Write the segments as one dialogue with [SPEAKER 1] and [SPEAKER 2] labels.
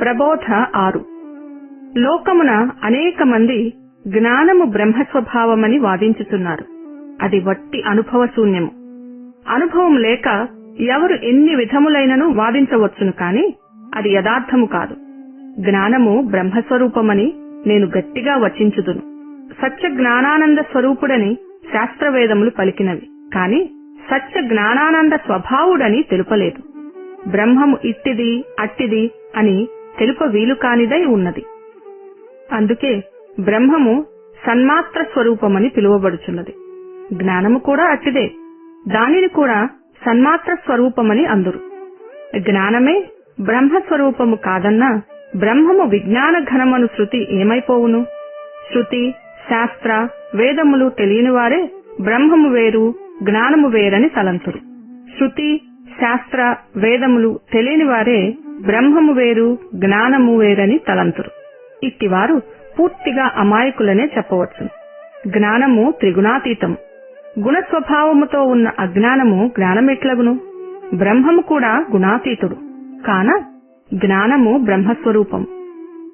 [SPEAKER 1] ప్రబోధ ఆరు. లోకమున అనేక మంది జ్ఞానము బ్రహ్మస్వభావమని వాదించుతున్నారు. అది వట్టి అనుభవశూన్యము అనుభవం లేక ఎవరు ఎన్ని విధములైనను వాదించవచ్చును కాని అది యథార్థము కాదు. జ్ఞానము బ్రహ్మస్వరూపమని నేను గట్టిగా వచించుదును. సత్య జ్ఞానానంద స్వరూపుడని శాస్త్రవేదములు పలికినవి. కాని సత్య జ్ఞానానంద స్వభావుడని తెలుపలేదు. బ్రహ్మము ఇట్టిది అట్టిది అని తెలుప వీలు కానిదై ఉన్నది. అందుకే బ్రహ్మము సన్మాత్ర స్వరూపమని పిలువబడుచున్నది. జ్ఞానము కూడా అట్టిదే దానిని కూడా సన్మాత్ర స్వరూపమని అందురు. జ్ఞానమే బ్రహ్మస్వరూపము కాదన్నా బ్రహ్మము విజ్ఞాన ఘనమను శృతి ఏమైపోవును? శృతి శాస్త్ర వేదములు తెలియనివారే బ్రహ్మము వేరు జ్ఞానము వేరని తలంతురు. శృతి శాస్త్ర వేదములు తెలియని వారే బ్రహ్మము వేరు జ్ఞానము వేరని తలంతురు. ఇట్టివారు పూర్తిగా అమాయకులనే చెప్పవచ్చు జ్ఞానము త్రిగుణాతీతం గుణ స్వభావముతో ఉన్న అజ్ఞానము జ్ఞానమెట్లగును. బ్రహ్మము కూడా గుణాతీతుడు. కాన జ్ఞానము బ్రహ్మస్వరూపం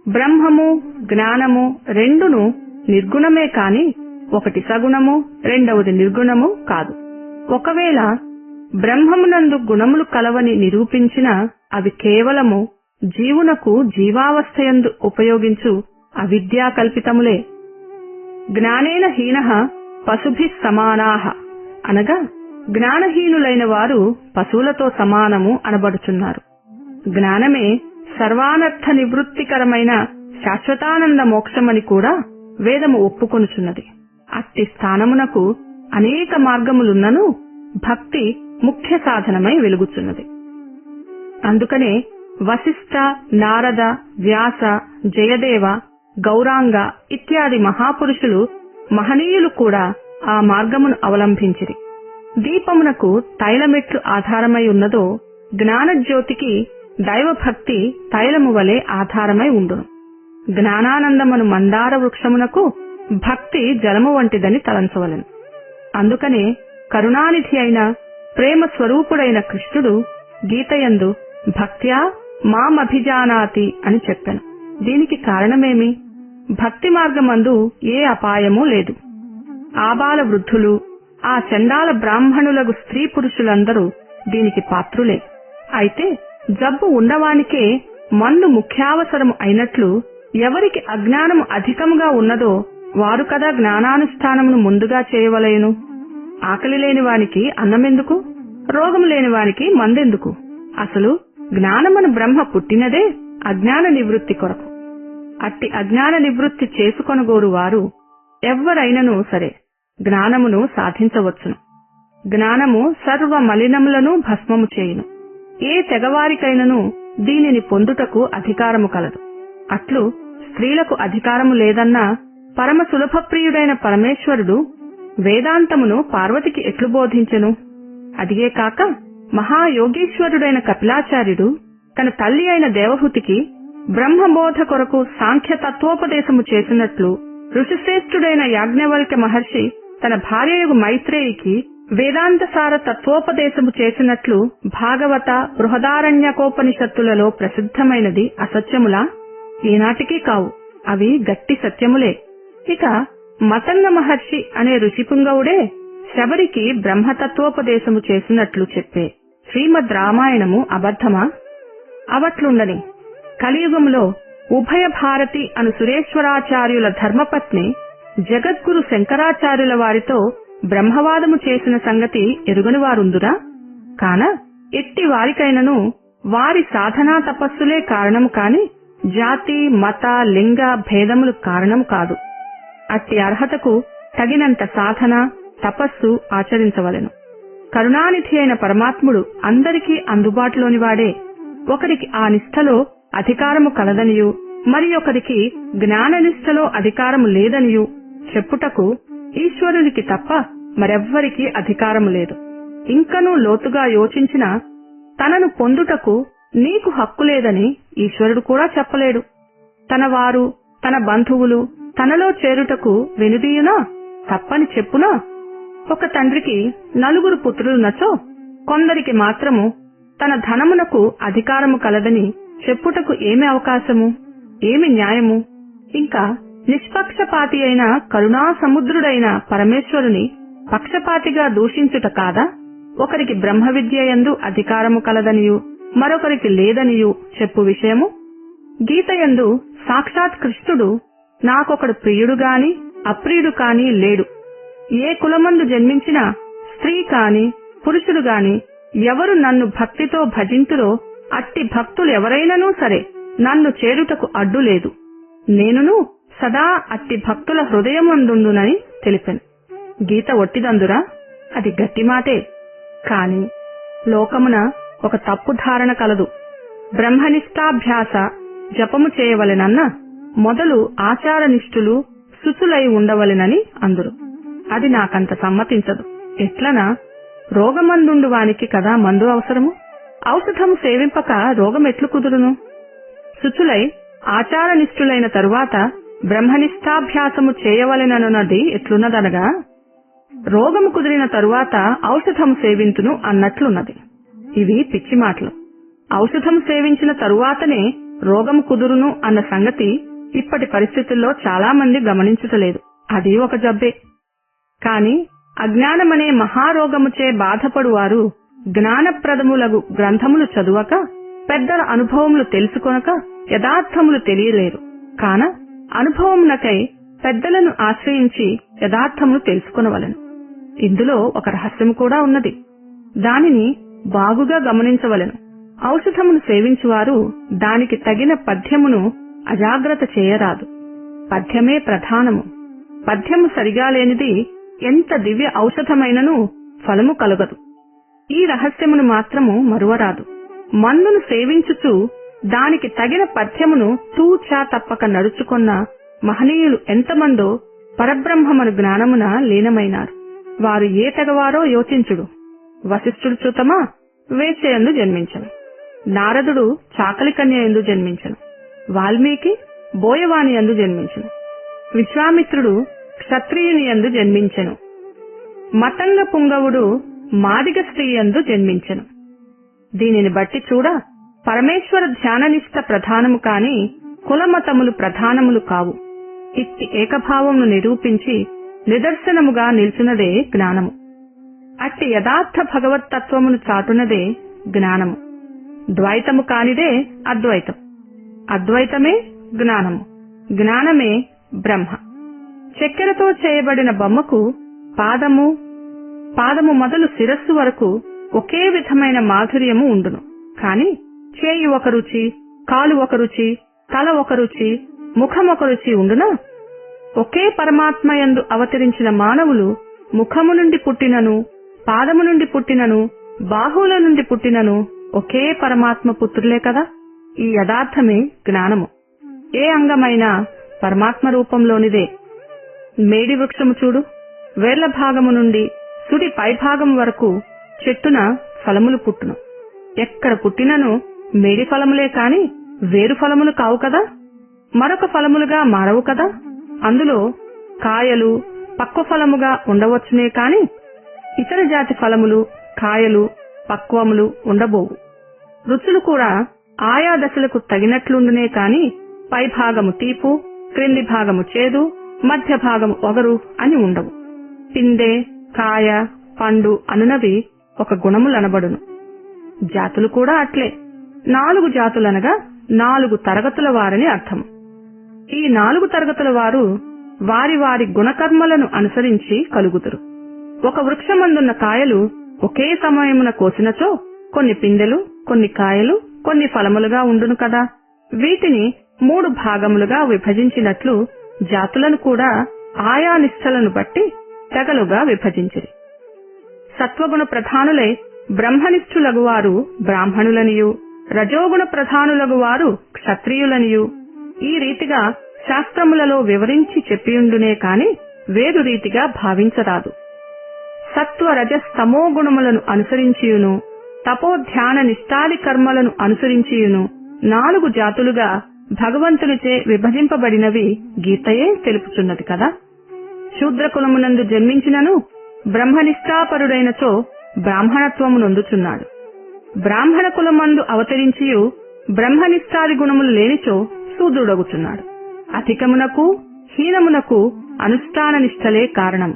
[SPEAKER 1] బ్రహ్మము జ్ఞానము రెండును నిర్గుణమే కాని ఒకటి సగుణము రెండవది నిర్గుణము కాదు. ఒకవేళ బ్రహ్మమునందు గుణములు కలవని నిరూపించిన అవి కేవలము జీవునకు జీవావస్థయందు ఉపయోగించు అవిద్యా కల్పితములే. జ్ఞానేన హీన పశుభి సమానాహ అనగా జ్ఞానహీనులైన వారు పశువులతో సమానము అనబడుచున్నారు. జ్ఞానమే సర్వానర్థ నివృత్తికరమైన శాశ్వతానంద మోక్షమని కూడా వేదము ఒప్పుకొనుచున్నది. అట్టి స్థానమునకు అనేక మార్గములున్నను భక్తి ముఖ్య సాధనమై వెలుగుచున్నది. అందుకనే వశిష్ఠ నారద వ్యాస జయదేవ గౌరాంగ ఇత్యాది మహాపురుషులు మహనీయులు కూడా ఆ మార్గమును అవలంబించిరి దీపమునకు తైలమెట్లు ఆధారమై ఉన్నదో జ్ఞానజ్యోతికి దైవభక్తి తైలము వలె ఆధారమై ఉండును. జ్ఞానానందమును మందార వృక్షమునకు భక్తి జలము వంటిదని తలంచవలను. అందుకనే కరుణానిధి అయిన ప్రేమ స్వరూపుడైన కృష్ణుడు గీతయందు భక్త్యా మామభిజానాతి అని చెప్పాను. దీనికి కారణమేమి? భక్తి మార్గమందు ఏ అపాయమూ లేదు. ఆబాల వృద్ధులు ఆ చండాల బ్రాహ్మణులకు స్త్రీ పురుషులందరూ దీనికి పాత్రులే. అయితే జబ్బు ఉన్నవానికే మన్ను ముఖ్యావసరము అయినట్లు ఎవరికి అజ్ఞానము అధికముగా ఉన్నదో వారు కదా జ్ఞానానుష్ఠానమును ముందుగా చేయవలేను. ఆకలి లేని వానికి అన్నమెందుకు? రోగం లేని వానికి మందెందుకు? అసలు జ్ఞానమను బ్రహ్మ పుట్టినదే అజ్ఞాన నివృత్తి కొరకు. అట్టి అజ్ఞాన నివృత్తి చేసుకొనగోరు వారు ఎవ్వరైనను సరే జ్ఞానమును సాధించవచ్చును. జ్ఞానము సర్వ మలినములను భస్మము చేయును. ఏ తెగవారికైనను దీనిని పొందుటకు అధికారము కలదు. అట్లు స్త్రీలకు అధికారము లేదన్నా పరమ సులభప్రియుడైన పరమేశ్వరుడు వేదాంతమును పార్వతికి ఎట్లు బోధించెను? అదిగే కాక మహాయోగీశ్వరుడైన కపిలాచార్యుడు తన తల్లి అయిన దేవహుతికి బ్రహ్మబోధ కొరకు సాంఖ్య తత్వోపదేశము చేసినట్లు ఋషిశ్రేష్ఠుడైన యాజ్ఞవల్క్య మహర్షి తన భార్యయగు మైత్రేయికి వేదాంతసార తత్వోపదేశము చేసినట్లు భాగవత బృహదారణ్యకోపనిషత్తులలో ప్రసిద్ధమైనది అసత్యములా? ఈనాటికి కావు. అవి గట్టి సత్యములే. ఇక మతన్న మహర్షి అనే ఋషిపుంగవుడే శబరికి బ్రహ్మతత్వోపదేశము చేసినట్లు చెప్పే శ్రీమద్ రామాయణము అబద్ధమా? అవట్లుండని. కలియుగంలో ఉభయ భారతి అను సురేశ్వరాచార్యుల ధర్మపత్ని జగద్గురు శంకరాచార్యుల వారితో బ్రహ్మవాదము చేసిన సంగతి ఎరుగని వారుందురా కాన ఎట్టి వారికైనను వారి సాధనా తపస్సులే కారణము కాని జాతి మత లింగ భేదములు కారణం కాదు. అట్టి అర్హతకు తగినంత సాధన తపస్సు ఆచరించవలెను. కరుణానిధి అయిన పరమాత్ముడు అందరికీ అందుబాటులోని వాడే. ఒకరికి ఆ నిష్ఠలో అధికారము కలదనియు మరి ఒకరికి జ్ఞాన నిష్ఠలో అధికారము లేదనియు చెప్పుటకు ఈశ్వరునికి తప్ప మరెవ్వరికీ అధికారము లేదు. ఇంకనూ లోతుగా యోచించిన తనను పొందుటకు నీకు హక్కు లేదని ఈశ్వరుడు కూడా చెప్పలేడు. తన వారు తన బంధువులు తనలో చేరుటకు వెనుదీయునా? తప్పని చెప్పునా? ఒక తండ్రికి నలుగురు పుత్రులునచో కొందరికి మాత్రము తన ధనమునకు అధికారము కలదని చెప్పుటకు ఏమి అవకాశము? ఏమి న్యాయము? ఇంకా నిష్పక్షపాతి అయిన కరుణా సముద్రుడైన పరమేశ్వరుని పక్షపాతిగా దూషించుట కాదా? ఒకరికి బ్రహ్మ విద్య యందు అధికారము కలదనియు మరొకరికి లేదనియు చెప్పు విషయము? గీతయందు సాక్షాత్ కృష్ణుడు నాకొకడు ప్రియుడు గాని అప్రియుడు కాని లేడు. ఏ కులమందు జన్మించినా స్త్రీ కాని పురుషుడు గాని ఎవరు నన్ను భక్తితో భజింతురో అట్టి భక్తులు ఎవరైనను సరే నన్ను చేరుటకు అడ్డు లేదు. నేనును సదా అట్టి భక్తుల హృదయమందుండునని తెలిపాను. గీత ఒట్టిదందురా? అది గట్టి మాటే కాని లోకమున ఒక తప్పు ధారణ కలదు. బ్రహ్మనిష్టాభ్యాస జపము చేయవలెనన్న మొదలు ఆచారనిష్ఠులు శుచులై ఉండవలెనని అందురు. అది నాకంత సమ్మతించదు. ఎట్లనా? రోగమందుండు వానికి కదా మందు అవసరము? ఔషధము సేవింపక రోగమెట్లు కుదురును? శుచులై ఆచారనిష్ఠులైన తరువాత బ్రహ్మనిష్టాభ్యాసము చేయవలెననున్నది ఎట్లున్నదనగా? రోగము కుదిరిన తరువాత ఔషధము సేవింతును అన్నట్లున్నది. ఇవి పిచ్చి మాటలు. ఔషధం సేవించిన తరువాతనే రోగము కుదురును అన్న సంగతి ఇప్పటి పరిస్థితుల్లో చాలా మంది గమనించటలేదు. అది ఒక జబ్బే. కాని అజ్ఞానమనే మహారోగముచే బాధపడువారు జ్ఞానప్రదములగు గ్రంథములు చదువక పెద్దల అనుభవములు తెలుసుకొనక యథార్థములు తెలియలేరు. కాన అనుభవమునకై పెద్దలను ఆశ్రయించి యథార్థములు తెలుసుకునవలను. ఇందులో ఒక రహస్యం కూడా ఉన్నది. దానిని బాగుగా గమనించవలెను. ఔషధమును సేవించువారు దానికి తగిన పథ్యమును అజాగ్రత్త చేయరాదు. పద్యమే ప్రధానము. పద్యము సరిగా లేనిది ఎంత దివ్య ఔషధమైనను ఫలము కలగదు. ఈ రహస్యమును మాత్రము మరువరాదు. మందును సేవించుచు దానికి తగిన పథ్యమును తూచా తప్పక నడుచుకున్న మహనీయులు ఎంతమందో పరబ్రహ్మమును జ్ఞానమున లీనమైనారు. వారు ఏ తెగవారో యోచించుడు. వశిష్ఠుడు చూతమా? వేశ్యయందు జన్మించను. నారదుడు చాకలికన్య ఎందు జన్మించను. వాల్మీకి బోయవాణి యందు జన్మించను. విశ్వామిత్రుడు క్షత్రియుని యందు జన్మించెను. మతంగ పుంగవుడు మాదిగ స్త్రీ యందు జన్మించెను. దీనిని బట్టి చూడ పరమేశ్వర ధ్యాననిష్ట ప్రధానము కాని కులమతములు ప్రధానములు కావు. ఇట్టి ఏకభావమును నిరూపించి నిదర్శనముగా నిల్చున్నదే జ్ఞానము. అట్టి యథార్థ భగవత్తత్వమును చాటునదే జ్ఞానము. ద్వైతము కానిదే అద్వైతం. అద్వైతమే జ్ఞానము. జ్ఞానమే బ్రహ్మ. చక్కెరతో చేయబడిన బొమ్మకు పాదము పాదము మొదలు శిరస్సు వరకు ఒకే విధమైన మాధుర్యము ఉండును. కాని చేయి ఒక రుచి కాలు ఒక రుచి తల ఒక రుచి ముఖం ఒక రుచి ఉండునా? ఒకే పరమాత్మయందు అవతరించిన మానవులు ముఖము నుండి పుట్టినను పాదము నుండి పుట్టినను బాహువుల నుండి పుట్టినను ఒకే పరమాత్మ పుత్రులే కదా? ఈ యథార్థమే జ్ఞానము. ఏ అంగమైనా పరమాత్మ రూపంలోనిదే. మేడి వృక్షము చూడు వేర్ల భాగము నుండి సుడి పైభాగం వరకు చెట్టున ఫలములు పుట్టును. ఎక్కడ పుట్టినను మేడి ఫలములే కాని వేరు ఫలములు కావు కదా? మరొక ఫలములుగా మారవు కదా? అందులో కాయలు పక్వ ఫలముగా ఉండవచ్చునే కాని ఇతర జాతి ఫలములు కాయలు పక్వములు ఉండబోవు. రుచులు కూడా ఆయా దశలకు తగినట్లుండునే కాని పై భాగము తీపు క్రింది భాగము చేదు మధ్య భాగము ఒగరు అని ఉండవు. పిందె కాయ పండు అనునవి ఒక గుణములనబడును. జాతులు కూడా అట్లే. నాలుగు జాతులనగా నాలుగు తరగతుల వారని అర్థము. ఈ నాలుగు తరగతుల వారు వారి వారి గుణకర్మలను అనుసరించి కలుగుతురు ఒక వృక్షమందున్న కాయలు ఒకే సమయమున కోసినచో కొన్ని పిందెలు కొన్ని కాయలు కొన్ని ఫలములుగా ఉండును కదా. వీటిని మూడు భాగములుగా విభజించినట్లు జాతులను కూడా ఆయా నిష్టలను బట్టి తెగలుగా విభజించిరి. సత్వగుణ ప్రధానులై బ్రహ్మనిష్ఠులగువారు బ్రాహ్మణులనియు రజోగుణ ప్రధానులగువారు క్షత్రియులనియు. ఈ రీతిగా శాస్త్రములలో వివరించి చెప్పియుండునే కాని వేరు రీతిగా భావించరాదు. సత్వ రజస్తమో గుణములను అనుసరించియును. తపోధ్యాన నిష్టాది కర్మలను అనుసరించియును. నాలుగు జాతులుగా భగవంతునిచే విభజింపబడినవి గీతయే తెలుపుచున్నది కదా. శూద్రకులమునందు జన్మించినను బ్రహ్మనిష్టాపరుడైనచో బ్రాహ్మణత్వము నొందుచున్నాడు. బ్రాహ్మణ కులమందు అవతరించియు బ్రహ్మనిష్టాది గుణములు లేనిచో శూద్రుడగుచున్నాడు. అధికమునకు హీనమునకు అనుష్ఠాన నిష్టలే కారణం.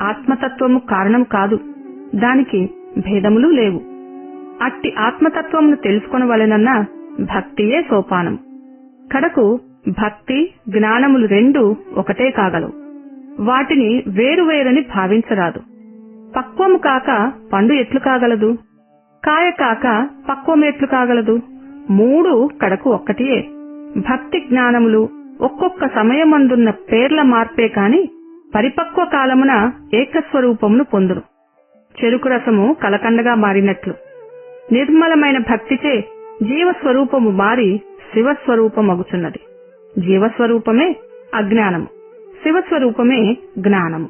[SPEAKER 1] ఆత్మతత్వము కారణం కాదు. దానికి భేదములు లేవు. అట్టి ఆత్మతత్వమును తెలుసుకొనవలెనన్న భక్తియే సోపానం. కడకు భక్తి జ్ఞానములు రెండు ఒకటే కాగలవు. వాటిని వేరువేరని భావించరాదు. పక్వము కాక పండు ఎట్లు కాగలదు? కాయ కాక పక్వం ఎట్లు కాగలదు? మూడు కడకు ఒక్కటియే. భక్తి జ్ఞానములు ఒక్కొక్క సమయమందున్న పేర్ల మార్పే కాని పరిపక్వ కాలమున ఏకస్వరూపమును పొందును. చెరుకు రసము కలకండగా మారినట్లు. నిర్మలమైన భక్తిచే జీవస్వరూపము మారి శివస్వరూపమగుచున్నది. జీవస్వరూపమే అజ్ఞానము. శివస్వరూపమే జ్ఞానము.